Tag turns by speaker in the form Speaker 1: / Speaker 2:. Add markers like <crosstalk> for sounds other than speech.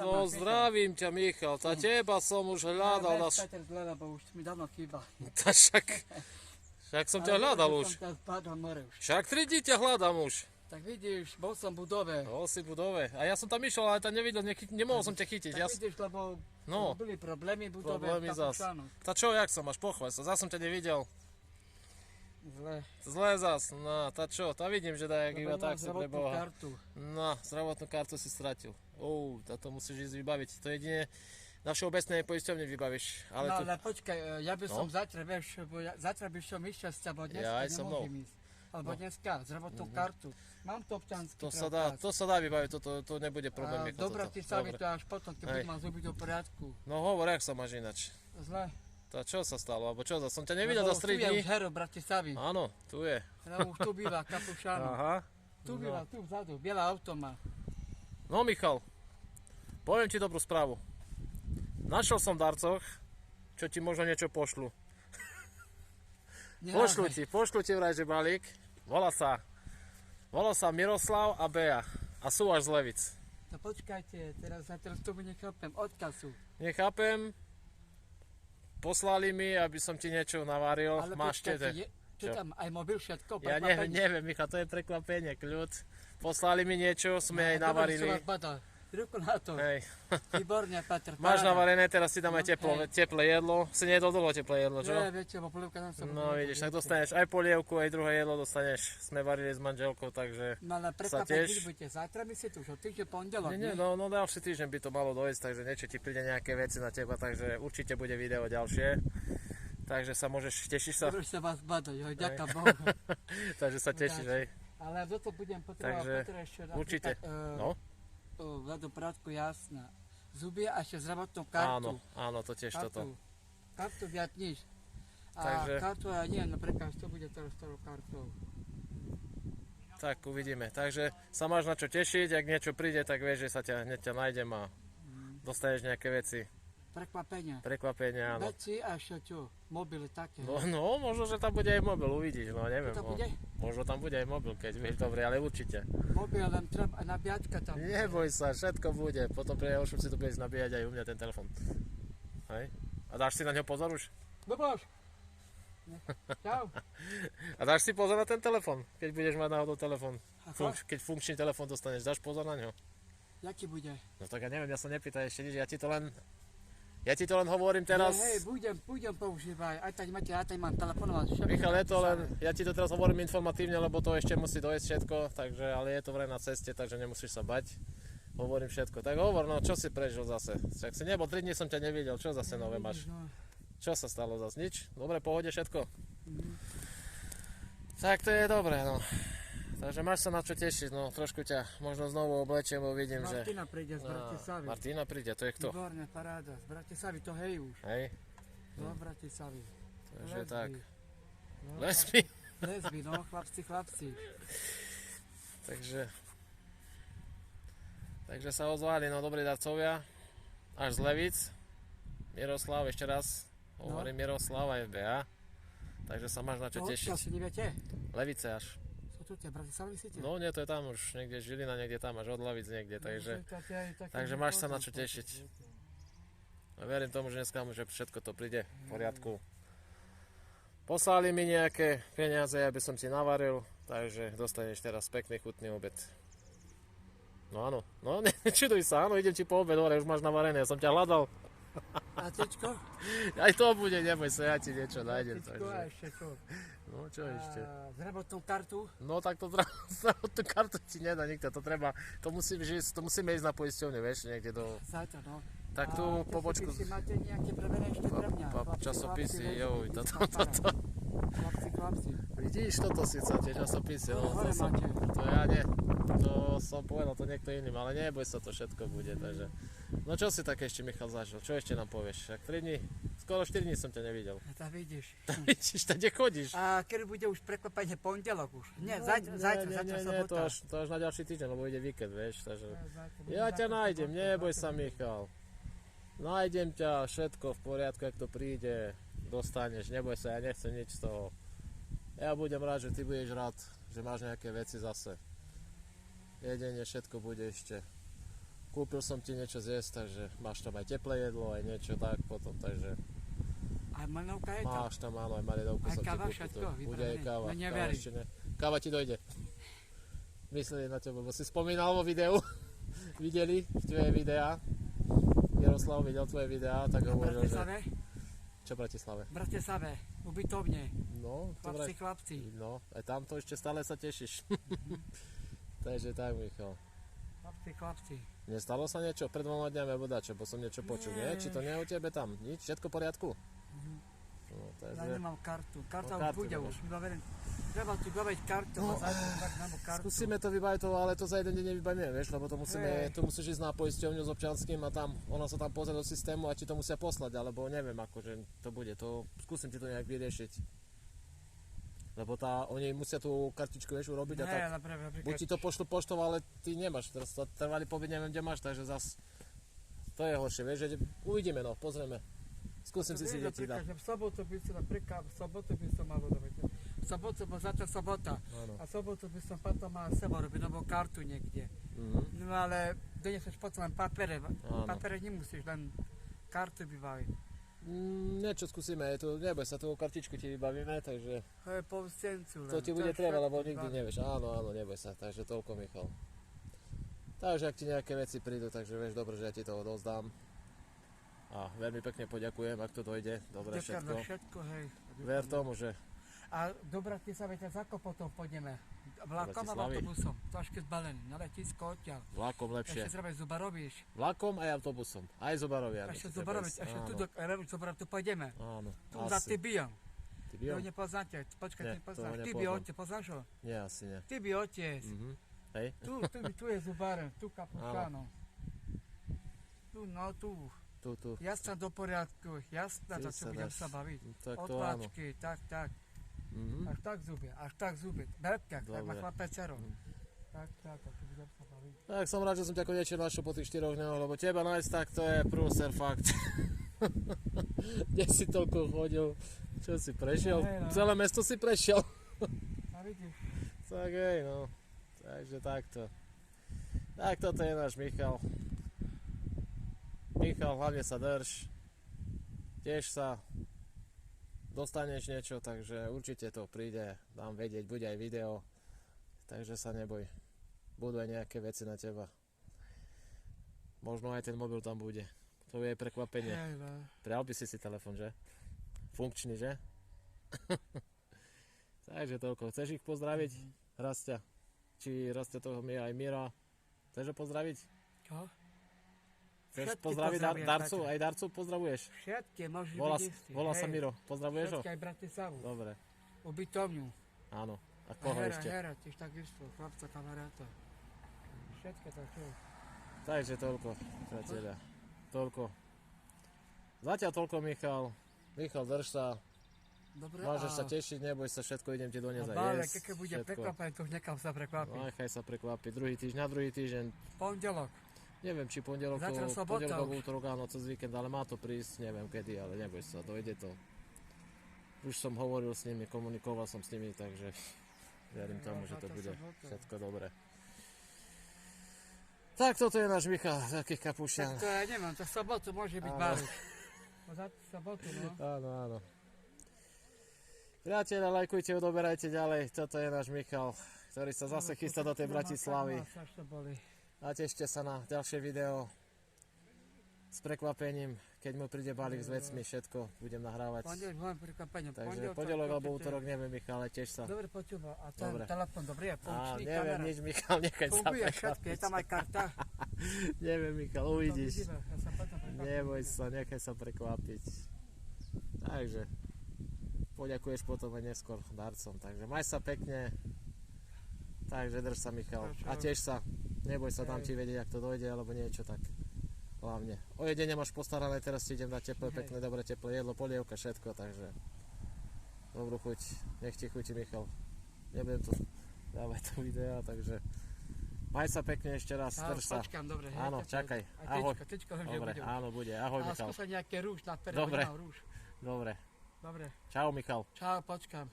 Speaker 1: sa
Speaker 2: No
Speaker 1: máš,
Speaker 2: zdravím ťa Michal, za teba som už hľadal,
Speaker 1: Ja, veď, Peter lebo už mi dávno chýba. <laughs>
Speaker 2: Ta však, však som ťa hľadal už.
Speaker 1: Som ťa spadol more už.
Speaker 2: Však tri dní ťa hľadám už.
Speaker 1: Tak vidíš, bol som v budove.
Speaker 2: Bol si v budove. A ja som tam išiel, ale tam nevidel, nechy... nemohol som ťa chytiť.
Speaker 1: Tak
Speaker 2: Ja...
Speaker 1: vidíš, lebo
Speaker 2: No.
Speaker 1: byli problémy v budove.
Speaker 2: Problémy zas. Ta čo, jak som, máš pochvaj sa, zas som ťa nevidel.
Speaker 1: Zle.
Speaker 2: Zle zas, no, ta čo, ta vidím, že daj iba tak si
Speaker 1: zdravotnú
Speaker 2: preboha.
Speaker 1: kartu.
Speaker 2: No, zdravotnú kartu si stratil. Ou, to musíš ísť vybaviť. To jedine na všeobecnej poisťovne vybavíš. Ale
Speaker 1: no,
Speaker 2: tu...
Speaker 1: ale počkaj, e, ja by som
Speaker 2: No.
Speaker 1: zatra, vieš, bo ja, zatra by som išiel s tebou, dneska
Speaker 2: Ja
Speaker 1: nemôžem ísť. Alebo
Speaker 2: No.
Speaker 1: dneska, zdravotnú kartu. Mám to občanský
Speaker 2: To sa dá, to sa dá vybaviť, to, to, to nebude problém.
Speaker 1: Dobre, ty sami
Speaker 2: Dobre.
Speaker 1: to až potom, keď budem mať zuby do poriadku.
Speaker 2: No hovor, jak sa máš inač?
Speaker 1: Zle.
Speaker 2: To čo sa stalo, alebo čo, som ťa nevidel
Speaker 1: Lebo
Speaker 2: za 3
Speaker 1: Tu je
Speaker 2: dní.
Speaker 1: už hero v Bratislavi.
Speaker 2: Áno, tu je.
Speaker 1: Už tu býva Kapušánu.
Speaker 2: Aha.
Speaker 1: Tu
Speaker 2: No.
Speaker 1: býva, tu vzadu, biela auto má.
Speaker 2: No Michal, poviem ti dobrú správu. Našiel som darcoch, čo ti možno niečo pošlu. <laughs> Pošlu ti, pošlu ti vraj, že balík. Volá sa, volá sa Miroslav a Bea. A sú až z Levic.
Speaker 1: No počkajte, teraz ja teraz tomu nechápem. Odkazu.
Speaker 2: Nechápem, poslali mi, aby som ti niečo navaril.
Speaker 1: Ale
Speaker 2: Máš
Speaker 1: čo
Speaker 2: Čo?
Speaker 1: tam, aj mobil všetko?
Speaker 2: Ja neviem, neviem, Michal, to je prekvapenie, kľud. Poslali mi niečo, sme aj
Speaker 1: A dobre,
Speaker 2: navarili.
Speaker 1: som vás badal. Ruku na to.
Speaker 2: Hej.
Speaker 1: Výborne, Petr. <laughs>
Speaker 2: Máš navarené, teraz si dáme
Speaker 1: No,
Speaker 2: teplo,
Speaker 1: hej.
Speaker 2: teplé jedlo. Si nejedol dlho teplé jedlo, čo?
Speaker 1: Nie, viete, bo polievka tam sa
Speaker 2: No vidíš, tak dostaneš aj polievku, aj druhé jedlo dostaneš. Sme varili s manželkou, takže...
Speaker 1: No ale
Speaker 2: sa tiež-
Speaker 1: budete? Zajtra myslíte už, o týždeň pondelok,
Speaker 2: Nie, nie, no, no ďalší týždeň by to malo dojsť, takže niečo ti príde nejaké veci na teba, takže určite bude video ďalšie. Takže sa môžeš, tešíš sa?
Speaker 1: Že sa vás badať, jo, ďaká Bohu. <laughs>
Speaker 2: takže sa tešíš, hej?
Speaker 1: Ale za to budem potrebovať
Speaker 2: Takže
Speaker 1: Petr ešte
Speaker 2: určite. No,
Speaker 1: e, e, Vlado Prátko, jasná. Zuby a ešte zdravotnú kartu.
Speaker 2: áno, áno, to tiež
Speaker 1: kartu.
Speaker 2: toto.
Speaker 1: Kartu viac nič. A
Speaker 2: Takže-
Speaker 1: kartu ja nie, napríklad, čo bude teraz s tou kartou.
Speaker 2: Tak uvidíme. Takže sa máš na čo tešiť, ak niečo príde, tak vieš, že sa ťa, hneď ťa nájdem a dostaneš nejaké veci.
Speaker 1: Prekvapenia.
Speaker 2: Prekvapenia, áno.
Speaker 1: Veci a ešte čo, mobily také.
Speaker 2: No, no, možno, že tam bude aj mobil, uvidíš, no neviem.
Speaker 1: to
Speaker 2: no.
Speaker 1: bude?
Speaker 2: Možno tam bude aj mobil, keď vieš, dobre, ale určite.
Speaker 1: Mobil len treba nabíjačka tam.
Speaker 2: Neboj sa, všetko bude. Potom pri ďalšom si to budeš nabíjať aj u mňa ten telefon. Hej? A dáš si na ňo pozor už?
Speaker 1: Dobož. Čau. <laughs>
Speaker 2: A dáš si pozor na ten telefon, keď budeš mať náhodou telefon. Funk, keď funkčný telefon dostaneš, dáš pozor na ňo.
Speaker 1: Jaký bude?
Speaker 2: No tak ja neviem, ja sa nepýtam ešte nič, ja ti to len... Ja ti to len hovorím teraz...
Speaker 1: Nie, hej, budem, budem používať. Aj tak máte, ja tak mám telefonovať.
Speaker 2: Michal, je to len, ja ti to teraz hovorím informatívne, lebo to ešte musí dojsť všetko, takže, ale je to vraj na ceste, takže nemusíš sa bať. Hovorím všetko. Tak hovor, no čo si prežil zase? Však si nebol, 3 dní som ťa nevidel, čo zase nové máš?
Speaker 1: No,
Speaker 2: Čo sa stalo zase? Nič? Dobre, pohode všetko? Tak to je dobré, no. Takže máš sa na čo tešiť, no trošku ťa možno znovu oblečiem, bo vidím, že...
Speaker 1: Martina príde z
Speaker 2: Á,
Speaker 1: Bratislavy.
Speaker 2: Martina príde, to je kto?
Speaker 1: Výborne, paráda. Z Bratislavy to hej už.
Speaker 2: Hej,
Speaker 1: Do Bratislavy.
Speaker 2: takže
Speaker 1: Lesby.
Speaker 2: tak.
Speaker 1: No,
Speaker 2: Lesby.
Speaker 1: Lesby, no, chlapci, chlapci.
Speaker 2: Takže... Takže sa ozvali, no dobrí darcovia. Až z Levic. Miroslav, ešte raz. Hovorím Miroslav a FBA. Takže sa máš na čo
Speaker 1: No,
Speaker 2: tešiť. Levice až.
Speaker 1: Tu tie Bratislavy myslíte?
Speaker 2: No nie, to je tam už niekde Žilina, niekde tam až od Levic niekde, takže... takže máš sa na čo tešiť. A verím tomu, že dneska že všetko to príde v poriadku. Poslali mi nejaké peniaze, aby som ti navaril, takže dostaneš teraz pekný chutný obed. No áno, no <laughs> nečuduj sa, áno, idem ti po obed, hore, už máš navarené, ja som ťa hľadal. <laughs>
Speaker 1: A tečko?
Speaker 2: Aj to bude, neboj sa, ja ti niečo nájdem.
Speaker 1: Tečko a
Speaker 2: Takže.
Speaker 1: ešte čo?
Speaker 2: No čo ešte?
Speaker 1: A zdravotnú kartu?
Speaker 2: No tak to zdra- zdravotnú <laughs> kartu ti nedá nikto, to treba, to, musí, ísť, to musíme ísť na poisťovňu, vieš, niekde do...
Speaker 1: Zajtra, no.
Speaker 2: Tak
Speaker 1: A
Speaker 2: tú pobočku...
Speaker 1: máte nejaké prevené ešte pre mňa?
Speaker 2: Časopisy, joj, toto, toto.
Speaker 1: Chlapci, chlapci.
Speaker 2: Vidíš, toto si tie časopisy, no
Speaker 1: Hore
Speaker 2: to som, to ja nie, to som povedal to niekto iným, ale neboj sa, to všetko bude, takže. No čo si také ešte Michal zažil, čo ešte nám povieš, ak 3 dní, skoro 4 dní som ťa nevidel.
Speaker 1: Tak vidíš. <laughs>
Speaker 2: Tak vidíš, tak kde chodíš?
Speaker 1: A kedy bude už prekvapenie pondelok už? Nie,
Speaker 2: No,
Speaker 1: zajtra, zajtra, zajtra
Speaker 2: nie, to
Speaker 1: sobota.
Speaker 2: až, to až na ďalší týždeň, lebo ide víkend, vieš, takže.
Speaker 1: Zajtra,
Speaker 2: Ja ťa nájdem,
Speaker 1: sobota,
Speaker 2: neboj sa. Michal. Nájdem ťa, všetko v poriadku, ak to príde, dostaneš, neboj sa, ja nechcem nič z toho. Ja budem rád, že ty budeš rád, že máš nejaké veci zase. Jedenie, všetko bude ešte Kúpil som ti niečo zjesť, takže máš tam aj teplé jedlo, aj niečo tak potom, takže
Speaker 1: A manovka je tam.
Speaker 2: máš tam áno, aj maridovku
Speaker 1: Aj
Speaker 2: som ti
Speaker 1: káva,
Speaker 2: kúpil.
Speaker 1: všetko,
Speaker 2: to Bude aj káva,
Speaker 1: No
Speaker 2: káva ešte ne. Káva ti dojde. Mysleli na teba, bo si spomínal vo videu, <laughs> videli tvoje videá. Jaroslav videl tvoje videá, tak
Speaker 1: V
Speaker 2: hovoril, že... Čo v Bratislave?
Speaker 1: v Bratislave, ubytovne,
Speaker 2: No,
Speaker 1: chlapci, chlapci.
Speaker 2: No, aj tam to ešte stále sa tešíš. <laughs> Takže tak, Michal.
Speaker 1: Chlapci, chlapci.
Speaker 2: Nestalo sa niečo pred dvoma dňami, alebo dačo, bo som niečo počul, nie?
Speaker 1: Nie.
Speaker 2: Či to nie je u tebe tam? Nič? Všetko v poriadku? No,
Speaker 1: Ja
Speaker 2: takže...
Speaker 1: nemám kartu. Karta
Speaker 2: No,
Speaker 1: už
Speaker 2: kartu
Speaker 1: bude už. Iba verím. Treba tu dobeť kartu.
Speaker 2: No,
Speaker 1: No, mám kartu.
Speaker 2: Skúsime to vybaviť, to, ale to za jeden deň nevybavíme, vieš, lebo to musíme,
Speaker 1: Hej.
Speaker 2: tu musíš ísť na poisťovňu s občanským a tam, ona sa tam pozrie do systému a ti to musia poslať, alebo neviem, akože to bude, to skúsim ti to nejak vyriešiť. Lebo tá, oni musia tú kartičku, vieš, urobiť a tak.
Speaker 1: Ne, napríklad, napríklad.
Speaker 2: Buď ti to pošlu poštou, ale ty nemáš, teraz to trvalý pobyt neviem, kde máš, takže zas to je horšie, vieš, že uvidíme, no, pozrieme. Skúsim si si deti dať.
Speaker 1: v sobotu by som napríklad, v sobotu by som mal dobeť. V sobotu, bo zatiaľ sobota.
Speaker 2: Áno.
Speaker 1: A v sobotu by som potom mal seba robiť novú kartu niekde.
Speaker 2: Mhm.
Speaker 1: No ale doneseš potom len papere.
Speaker 2: Áno.
Speaker 1: Papere nemusíš, len kartu vybaviť.
Speaker 2: Mm, niečo skúsime, je tu, neboj sa, tú kartičku ti vybavíme, takže
Speaker 1: To je povstencu.
Speaker 2: to ti bude treba, lebo nikdy nevieš. Áno, áno, neboj sa, takže toľko Michal. Takže ak ti nejaké veci prídu, takže vieš, dobre, že ja ti to odozdám. A veľmi pekne poďakujem, ak to dojde, dobre
Speaker 1: Ďakujem
Speaker 2: všetko.
Speaker 1: všetko, hej.
Speaker 2: Ver tomu, že
Speaker 1: A do Bratislavy teraz ako potom pôjdeme? Vlakom a autobusom? Trošku zbalený, na letisko odtiaľ.
Speaker 2: vlakom lepšie.
Speaker 1: Ešte zrabe zuba robíš.
Speaker 2: Vlakom aj autobusom, aj zobarovia.
Speaker 1: Ešte zuba robiť, ešte tu do Zubara tu pôjdeme.
Speaker 2: Áno,
Speaker 1: Tu za
Speaker 2: Ty
Speaker 1: ho
Speaker 2: bio?
Speaker 1: nepoznáte, počkaj,
Speaker 2: Nie,
Speaker 1: ty
Speaker 2: toho
Speaker 1: poznáš. Ty by
Speaker 2: nepoznám.
Speaker 1: otec, poznáš ho?
Speaker 2: Nie, asi nie.
Speaker 1: By otec.
Speaker 2: Mhm. Hej?
Speaker 1: Tu, tu, tu je Zubarem, tu kapušáno. Tu, no tu.
Speaker 2: Tu, tu.
Speaker 1: Jasná do poriadku, jasná, to
Speaker 2: sa
Speaker 1: čo budem sa baviť.
Speaker 2: Tak to.
Speaker 1: Otlačky, tak, tak.
Speaker 2: Mhm.
Speaker 1: Až tak zubie, až tak zubie. Berka, tak
Speaker 2: Dobre.
Speaker 1: chlapecero. Tak, tak, a tu budem sa baviť.
Speaker 2: Tak som rád, že som ťa konečne našiel po tých 4 dňoch, lebo teba nájsť tak to je prúser fakt. <laughs> Kde si toľko chodil? Čo si prešiel?
Speaker 1: Hej, no.
Speaker 2: Celé mesto si prešiel.
Speaker 1: A vidíš,
Speaker 2: Tak hej, no. Takže takto. Tak toto je náš Michal. Michal, hlavne sa drž. Tiež sa. Dostaneš niečo, takže určite to príde. Dám vedieť, bude aj video. Takže sa neboj. Budú aj nejaké veci na teba. Možno aj ten mobil tam bude. To je prekvapenie.
Speaker 1: no.
Speaker 2: Prijal by si si telefon, že? Funkčný, že? <laughs> Takže toľko. Chceš ich pozdraviť? Rastia. Či Rastia toho mi aj Mira. Chceš ho pozdraviť?
Speaker 1: Čo?
Speaker 2: Chceš pozdraviť dar, darcu? Aj darcu pozdravuješ?
Speaker 1: Všetky, môžeš
Speaker 2: Volá,
Speaker 1: byť istý.
Speaker 2: volá sa Miro. Pozdravuješ ho?
Speaker 1: Všetky aj Bratislavu.
Speaker 2: Dobre.
Speaker 1: Ubytovňu.
Speaker 2: Áno. A
Speaker 1: A
Speaker 2: koho
Speaker 1: hera,
Speaker 2: ešte?
Speaker 1: hera, tiež takisto, chlapca, kamaráta. Všetko to čo?
Speaker 2: Takže toľko, priateľia. Toľko. Zatiaľ toľko, Michal. Michal, drž sa.
Speaker 1: Dobre,
Speaker 2: Môžeš
Speaker 1: a,
Speaker 2: sa tešiť, neboj sa, všetko idem ti
Speaker 1: a
Speaker 2: doniesť aj
Speaker 1: bále,
Speaker 2: jesť.
Speaker 1: keď bude
Speaker 2: všetko.
Speaker 1: prekvapený, to už nekam sa prekvapí.
Speaker 2: No, nechaj sa prekvapiť. Druhý týždeň, na druhý týždeň
Speaker 1: Pondelok.
Speaker 2: Neviem, či pondelok, pondelok útorok, áno, cez víkend, ale má to prísť, neviem kedy, ale neboj sa, dojde to. Už som hovoril s nimi, komunikoval som s nimi, takže <laughs> verím tomu, že to bude všetko dobre. Tak toto je náš Michal, taký kapušian.
Speaker 1: Tak to ja neviem, to sobotu môže byť bále. No sobotu, no. <laughs>
Speaker 2: Áno, áno. Priatelia, lajkujte, odoberajte ďalej, toto je náš Michal, ktorý sa zase chystá do tej Bratislavy.
Speaker 1: Boli.
Speaker 2: A tešte sa na ďalšie video s prekvapením, keď mu príde balík s vecmi, všetko budem nahrávať. Takže pondelok alebo útorok, neviem Michal, tiež sa.
Speaker 1: Dobre počúva. A ten
Speaker 2: Dobre.
Speaker 1: telefon, dobre, je
Speaker 2: Á,
Speaker 1: funkčný,
Speaker 2: neviem
Speaker 1: kamera.
Speaker 2: nič Michal, nechaj sa
Speaker 1: všetko, je tam aj karta. <laughs>
Speaker 2: Neviem Michal, uvidíš. Neboj sa, nechaj sa prekvapiť. Takže, poďakuješ potom aj neskôr darcom. Takže maj sa pekne. Takže drž sa Michal. A tiež sa, neboj sa, dám
Speaker 1: Hej.
Speaker 2: ti vedieť, ak to dojde, alebo niečo tak. Hlavne. O jedenie máš postarané, teraz ti idem dať teplé,
Speaker 1: Hej.
Speaker 2: pekné, dobré teplé jedlo, polievka, všetko, takže dobrú chuť. Nech ti chutí Michal. Nebudem tu dávať to videa, takže maj sa pekne ešte raz,
Speaker 1: Á,
Speaker 2: drž sa.
Speaker 1: Počkám, dobre. hej,
Speaker 2: Áno,
Speaker 1: tak-
Speaker 2: čakaj.
Speaker 1: A
Speaker 2: Ahoj.
Speaker 1: Tečko, tečko,
Speaker 2: Dobre,
Speaker 1: bude.
Speaker 2: áno, bude. Ahoj
Speaker 1: A
Speaker 2: Michal.
Speaker 1: skúsa nejaké rúž na
Speaker 2: Dobre.
Speaker 1: rúž.
Speaker 2: Dobre.
Speaker 1: Dobre,
Speaker 2: Čau Michal.
Speaker 1: čau, počkám.